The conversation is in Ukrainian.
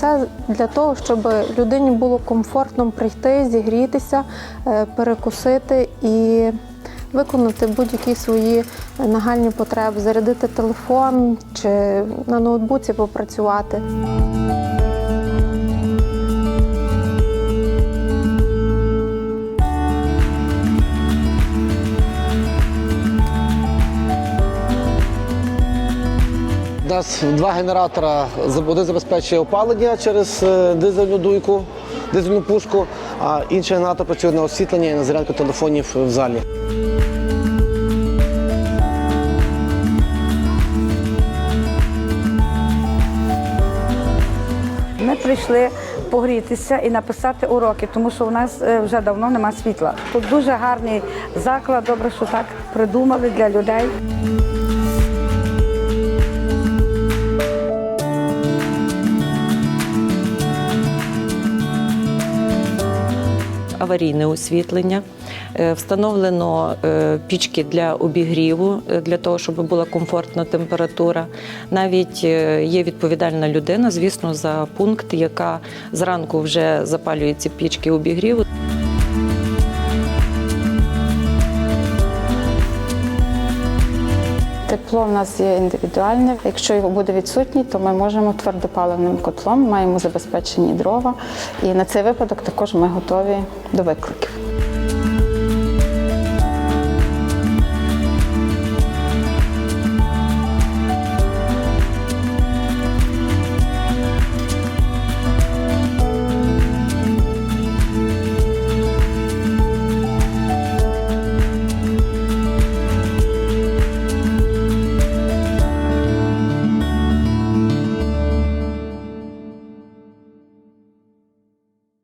Це для того, щоб людині було комфортно прийти, зігрітися, е, перекусити і виконати будь-які свої нагальні потреби, зарядити телефон чи на ноутбуці попрацювати. У нас два генератора. Один забезпечує опалення через е, дизельну дуйку, дизельну пушку, а інший генератор працює на освітлення і на зарядку телефонів в залі. Ми прийшли погрітися і написати уроки, тому що у нас е, вже давно нема світла. Тут дуже гарний заклад, добре, що так придумали для людей. Аварійне освітлення. Е, Встановлено е, пічки для обігріву, е, для того, щоб була комфортна температура. Навіть є відповідальна людина, звісно, за пункт, яка зранку вже запалює ці пічки обігріву. Тепло в нас є індивідуальне. Якщо його буде відсутній, то ми можемо твердопаливним котлом, маємо забезпечені дрова. І на цей випадок також ми готові до викликів.